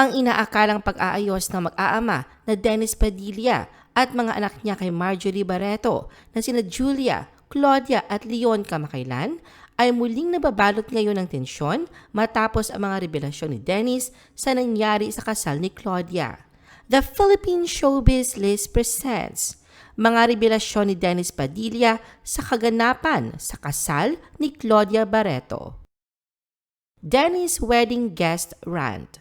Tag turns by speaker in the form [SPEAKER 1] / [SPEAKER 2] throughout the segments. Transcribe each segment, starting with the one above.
[SPEAKER 1] ang inaakalang pag-aayos ng mag-aama na Dennis Padilla at mga anak niya kay Marjorie Barreto na sina Julia, Claudia at Leon kamakailan ay muling nababalot ngayon ng tensyon matapos ang mga revelasyon ni Dennis sa nangyari sa kasal ni Claudia. The Philippine Showbiz List presents mga revelasyon ni Dennis Padilla sa kaganapan sa kasal ni Claudia Barreto. Dennis Wedding Guest Rant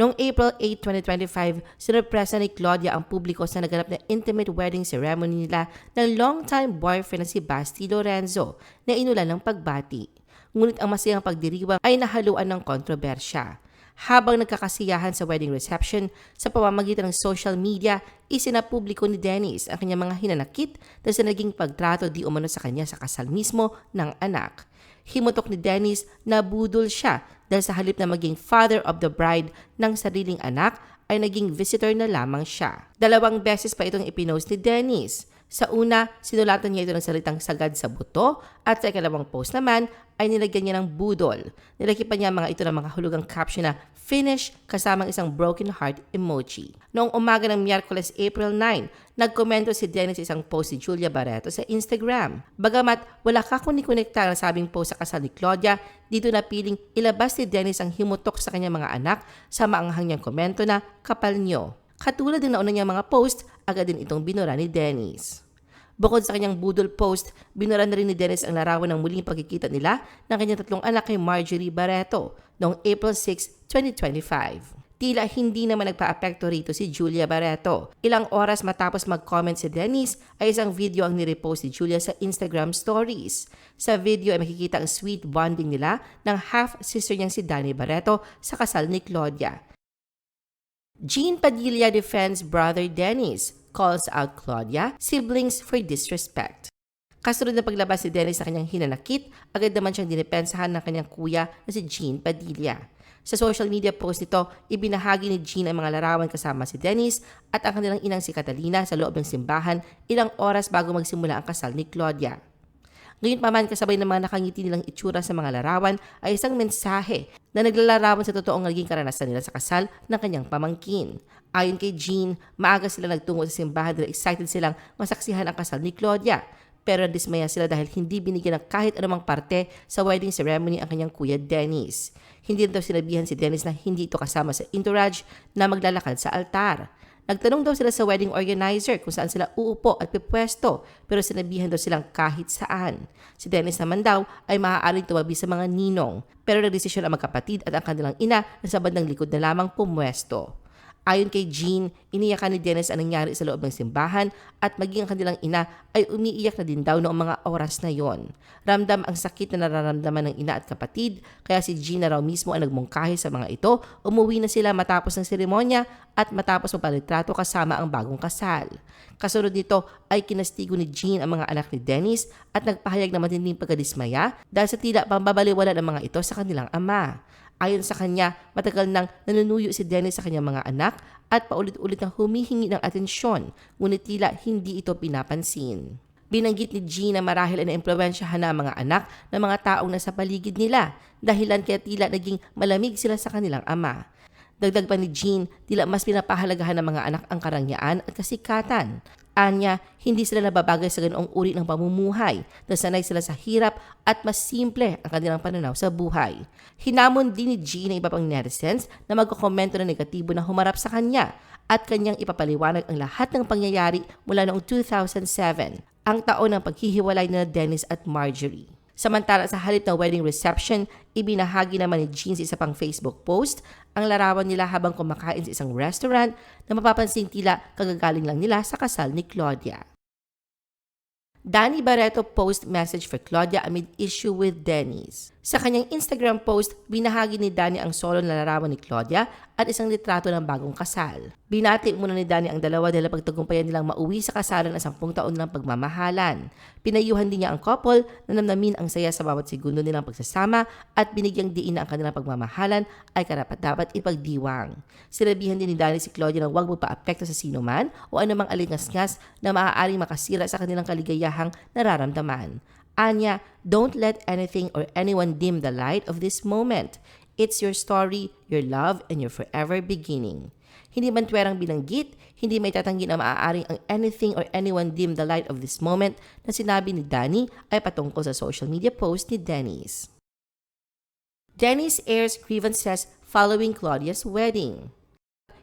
[SPEAKER 1] Noong April 8, 2025, sinurpresa ni Claudia ang publiko sa naganap na intimate wedding ceremony nila ng longtime boyfriend na si Basti Lorenzo na inulan ng pagbati. Ngunit ang masayang pagdiriwang ay nahaluan ng kontrobersya. Habang nagkakasiyahan sa wedding reception sa pamamagitan ng social media, isinapubliko ni Dennis ang kanyang mga hinanakit dahil sa naging pagtrato di umano sa kanya sa kasal mismo ng anak. Himutok ni Dennis na budol siya dahil sa halip na maging father of the bride ng sariling anak ay naging visitor na lamang siya. Dalawang beses pa itong ipinost ni Dennis. Sa una, sinulatan niya ito ng salitang sagad sa buto at sa ikalawang post naman ay nilagyan niya ng budol. Nilakipan niya mga ito ng mga hulugang caption na finish kasamang isang broken heart emoji. Noong umaga ng Miyerkules, April 9, nagkomento si Dennis sa isang post si Julia Barreto sa Instagram. Bagamat wala ka kunikonekta ang sabing post sa kasal ni Claudia, dito na piling ilabas ni Dennis ang himutok sa kanyang mga anak sa maanghang niyang komento na kapal niyo. Katulad din nauna niyang mga post, agad din itong binura ni Dennis. Bukod sa kanyang budol post, binura na rin ni Dennis ang larawan ng muling pagkikita nila ng kanyang tatlong anak kay Marjorie Barreto noong April 6, 2025. Tila hindi naman nagpa-apekto rito si Julia Barreto. Ilang oras matapos mag-comment si Dennis ay isang video ang nirepost ni Julia sa Instagram stories. Sa video ay makikita ang sweet bonding nila ng half-sister niyang si Danny Barreto sa kasal ni Claudia. Jean Padilla defends brother Dennis, calls out Claudia, siblings for disrespect. Kasunod na paglabas si Dennis sa kanyang hinanakit, agad naman siyang dinipensahan ng kanyang kuya na si Jean Padilla. Sa social media post nito, ibinahagi ni Jean ang mga larawan kasama si Dennis at ang kanilang inang si Catalina sa loob ng simbahan ilang oras bago magsimula ang kasal ni Claudia. Ngayon pa man kasabay ng mga nakangiti nilang itsura sa mga larawan ay isang mensahe na naglalarawan sa totoong naging karanasan nila sa kasal ng kanyang pamangkin. Ayon kay Jean, maaga sila nagtungo sa simbahan dahil excited silang masaksihan ang kasal ni Claudia. Pero dismaya sila dahil hindi binigyan ng kahit anumang parte sa wedding ceremony ang kanyang kuya Dennis. Hindi daw sinabihan si Dennis na hindi ito kasama sa entourage na maglalakad sa altar. Nagtanong daw sila sa wedding organizer kung saan sila uupo at pipwesto pero sinabihan daw silang kahit saan. Si Dennis naman daw ay maaaring tumabi sa mga ninong pero nagdesisyon ang magkapatid at ang kanilang ina na sa bandang likod na lamang pumwesto. Ayon kay Jean, iniyakan ni Dennis ang nangyari sa loob ng simbahan at maging ang kanilang ina ay umiiyak na din daw noong mga oras na yon. Ramdam ang sakit na nararamdaman ng ina at kapatid, kaya si Jean na raw mismo ang nagmungkahi sa mga ito, umuwi na sila matapos ng seremonya at matapos magpalitrato kasama ang bagong kasal. Kasunod nito ay kinastigo ni Jean ang mga anak ni Dennis at nagpahayag na matinding pagkadismaya dahil sa tila pambabaliwala ng mga ito sa kanilang ama. Ayon sa kanya, matagal nang nanunuyo si Dennis sa kanyang mga anak at paulit-ulit nang humihingi ng atensyon, ngunit tila hindi ito pinapansin. Binanggit ni Jean na marahil ay naimpluwensyahan na mga anak ng mga taong nasa paligid nila, dahilan kaya tila naging malamig sila sa kanilang ama. Dagdag pa ni Jean, tila mas pinapahalagahan ng mga anak ang karangyaan at kasikatan. Anya, hindi sila nababagay sa ganoong uri ng pamumuhay na sanay sila sa hirap at mas simple ang kanilang pananaw sa buhay. Hinamon din ni G ng iba pang netizens na magkokomento ng negatibo na humarap sa kanya at kanyang ipapaliwanag ang lahat ng pangyayari mula noong 2007, ang taon ng paghihiwalay na Dennis at Marjorie. Samantala sa halip ng wedding reception, ibinahagi naman ni Jean sa isa pang Facebook post ang larawan nila habang kumakain sa isang restaurant na mapapansing tila kagagaling lang nila sa kasal ni Claudia. Danny Barreto post message for Claudia amid issue with Dennis. Sa kanyang Instagram post, binahagi ni Danny ang solo na larawan ni Claudia at isang litrato ng bagong kasal. Binati muna ni Danny ang dalawa dahil pagtagumpayan nilang mauwi sa kasalan ng sampung taon ng pagmamahalan. Pinayuhan din niya ang couple na namnamin ang saya sa bawat segundo nilang pagsasama at binigyang diin na ang kanilang pagmamahalan ay karapat-dapat ipagdiwang. Sinabihan din ni Danny si Claudia na huwag magpa-apekto sa sino man o anumang alingas-ngas na maaaring makasira sa kanilang kaligayahang nararamdaman. Anya, don't let anything or anyone dim the light of this moment. It's your story, your love, and your forever beginning. Hindi man twerang binanggit, hindi may tatanggi na maaaring ang anything or anyone dim the light of this moment na sinabi ni Danny ay patungkol sa social media post ni Dennis. Dennis airs grievances following Claudia's wedding.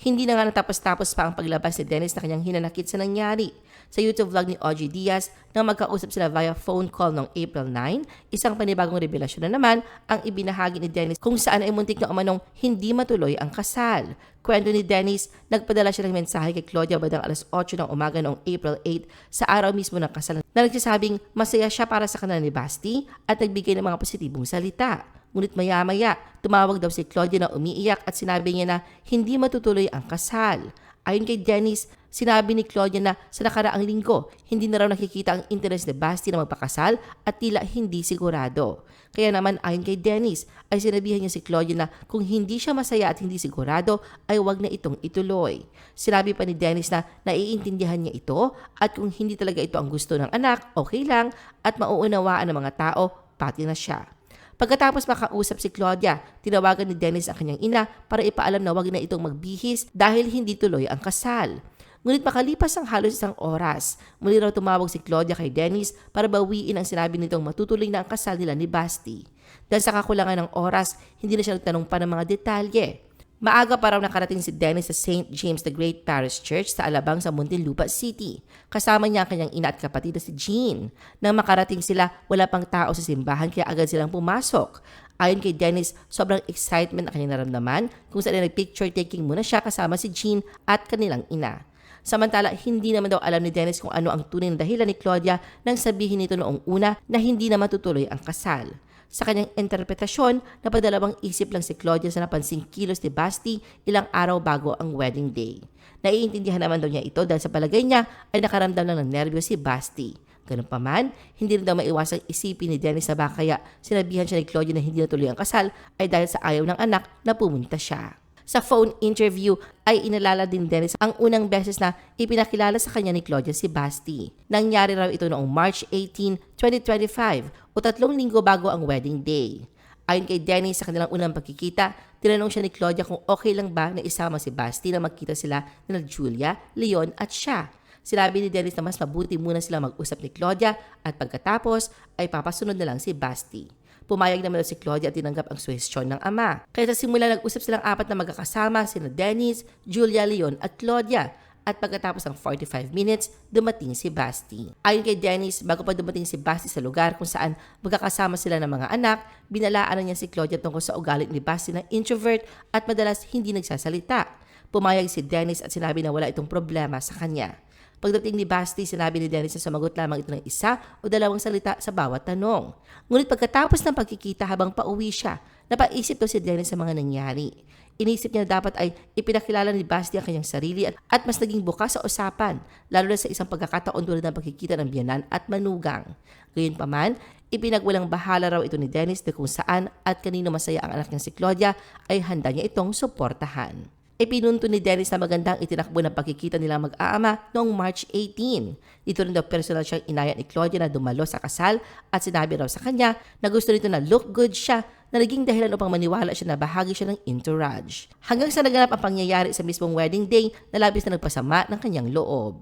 [SPEAKER 1] Hindi na nga natapos-tapos pa ang paglabas ni Dennis na kanyang hinanakit sa nangyari. Sa YouTube vlog ni OG Diaz, nang magkausap sila via phone call noong April 9, isang panibagong revelasyon na naman ang ibinahagi ni Dennis kung saan ay muntik na umanong hindi matuloy ang kasal. Kwento ni Dennis, nagpadala siya ng mensahe kay Claudia badang alas 8 ng umaga noong April 8 sa araw mismo ng kasal na nagsasabing masaya siya para sa kanila ni Basti at nagbigay ng mga positibong salita. Ngunit maya-maya, tumawag daw si Claudia na umiiyak at sinabi niya na hindi matutuloy ang kasal. Ayon kay Dennis, sinabi ni Claudia na sa nakaraang linggo, hindi na raw nakikita ang interes ni Basti na magpakasal at tila hindi sigurado. Kaya naman ayon kay Dennis, ay sinabihan niya si Claudia na kung hindi siya masaya at hindi sigurado, ay wag na itong ituloy. Sinabi pa ni Dennis na naiintindihan niya ito at kung hindi talaga ito ang gusto ng anak, okay lang at mauunawaan ng mga tao, pati na siya. Pagkatapos makausap si Claudia, tinawagan ni Dennis ang kanyang ina para ipaalam na wag na itong magbihis dahil hindi tuloy ang kasal. Ngunit makalipas ang halos isang oras, muli raw tumawag si Claudia kay Dennis para bawiin ang sinabi nitong matutuloy na ang kasal nila ni Basti. Dahil sa kakulangan ng oras, hindi na siya nagtanong pa ng mga detalye. Maaga pa raw nakarating si Dennis sa St. James the Great Parish Church sa Alabang sa Muntinlupa City. Kasama niya ang kanyang ina at kapatid na si Jean. Nang makarating sila, wala pang tao sa simbahan kaya agad silang pumasok. Ayon kay Dennis, sobrang excitement ang kanyang naramdaman kung saan nag-picture taking muna siya kasama si Jean at kanilang ina. Samantala, hindi naman daw alam ni Dennis kung ano ang tunay na dahilan ni Claudia nang sabihin nito noong una na hindi na matutuloy ang kasal. Sa kanyang interpretasyon, napadalawang isip lang si Claudia sa napansing kilos ni Basti ilang araw bago ang wedding day. Naiintindihan naman daw niya ito dahil sa palagay niya ay nakaramdam lang ng nervyo si Basti. Ganun pa man, hindi rin daw maiwasang isipin ni Dennis na baka kaya sinabihan siya ni Claudia na hindi natuloy ang kasal ay dahil sa ayaw ng anak na pumunta siya. Sa phone interview ay inalala din Dennis ang unang beses na ipinakilala sa kanya ni Claudia si Basti. Nangyari raw ito noong March 18, 2025 o tatlong linggo bago ang wedding day. Ayon kay Dennis sa kanilang unang pagkikita, tinanong siya ni Claudia kung okay lang ba na isama si Basti na magkita sila ni Julia, Leon at siya. Sinabi ni Dennis na mas mabuti muna sila mag-usap ni Claudia at pagkatapos ay papasunod na lang si Basti. Pumayag naman si Claudia at tinanggap ang suwestyon ng ama. Kaya sa simula nag-usap silang apat na magkakasama, sina Dennis, Julia, Leon at Claudia. At pagkatapos ng 45 minutes, dumating si Basti. Ayon kay Dennis, bago pa dumating si Basti sa lugar kung saan magkakasama sila ng mga anak, binalaan niya si Claudia tungkol sa ugali ni Basti na introvert at madalas hindi nagsasalita. Pumayag si Dennis at sinabi na wala itong problema sa kanya. Pagdating ni Basti, sinabi ni Dennis na sumagot lamang ito ng isa o dalawang salita sa bawat tanong. Ngunit pagkatapos ng pagkikita habang pauwi siya, napaisip daw si Dennis sa mga nangyari. Inisip niya na dapat ay ipinakilala ni Basti ang kanyang sarili at, at mas naging bukas sa usapan, lalo na sa isang pagkakataon tulad ng pagkikita ng biyanan at manugang. Gayunpaman, ipinagwalang bahala raw ito ni Dennis na kung saan at kanino masaya ang anak niya si Claudia ay handa niya itong suportahan. Ipinunto ni Dennis na magandang itinakbo ng pagkikita nila mag-aama noong March 18. Dito rin daw personal siyang inayat ni Claudia na dumalo sa kasal at sinabi raw sa kanya na gusto nito na look good siya na naging dahilan upang maniwala siya na bahagi siya ng entourage. Hanggang sa naganap ang pangyayari sa mismong wedding day na labis na nagpasama ng kanyang loob.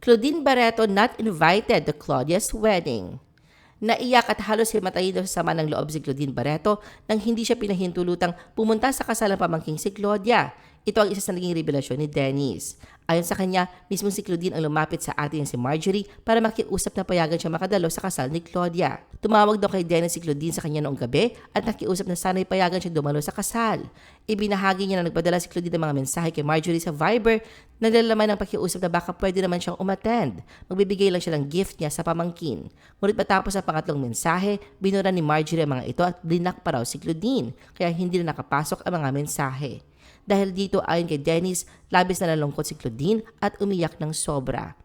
[SPEAKER 1] Claudine Barreto not invited to Claudia's wedding. Naiyak at halos himatayin daw sa sama ng loob si Claudine Barreto nang hindi siya pinahintulutang pumunta sa kasal ng pamangking si Claudia. Ito ang isa sa naging revelasyon ni Dennis. Ayon sa kanya, mismo si Claudine ang lumapit sa atin si Marjorie para makiusap na payagan siya makadalo sa kasal ni Claudia. Tumawag daw kay Dennis si Claudine sa kanya noong gabi at nakiusap na sana'y payagan siya dumalo sa kasal. Ibinahagi niya na nagpadala si Claudine ng mga mensahe kay Marjorie sa Viber na nilalaman ng pakiusap na baka pwede naman siyang umattend. Magbibigay lang siya ng gift niya sa pamangkin. Ngunit matapos ang pangatlong mensahe, binura ni Marjorie ang mga ito at blinak pa raw si Claudine, kaya hindi na nakapasok ang mga mensahe. Dahil dito ayon kay Dennis, labis na nalungkot si Claudine at umiyak ng sobra.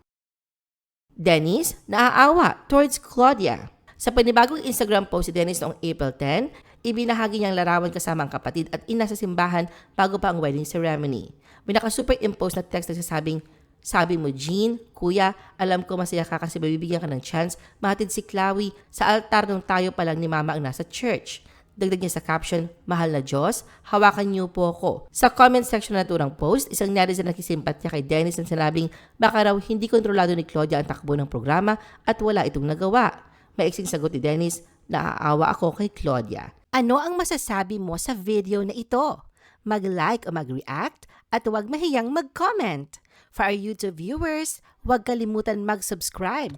[SPEAKER 1] Dennis, naaawa towards Claudia. Sa panibagong Instagram post si Dennis noong April 10, ibinahagi niyang larawan kasama ang kapatid at ina sa simbahan bago pa ang wedding ceremony. May naka-superimpose na text na sasabing, sabi mo, Jean, kuya, alam ko masaya ka kasi mabibigyan ka ng chance mahatid si Chloe sa altar nung tayo pa lang ni mama ang nasa church. Dagdag niya sa caption, Mahal na Diyos, hawakan niyo po ako. Sa comment section na naturang post, isang netizen nakisimpatya kay Dennis na sinabing baka raw hindi kontrolado ni Claudia ang takbo ng programa at wala itong nagawa. Maiksing sagot ni Dennis, naaawa ako kay Claudia. Ano ang masasabi mo sa video na ito? Mag-like o mag-react at huwag mahiyang mag-comment. For our YouTube viewers, huwag kalimutan mag-subscribe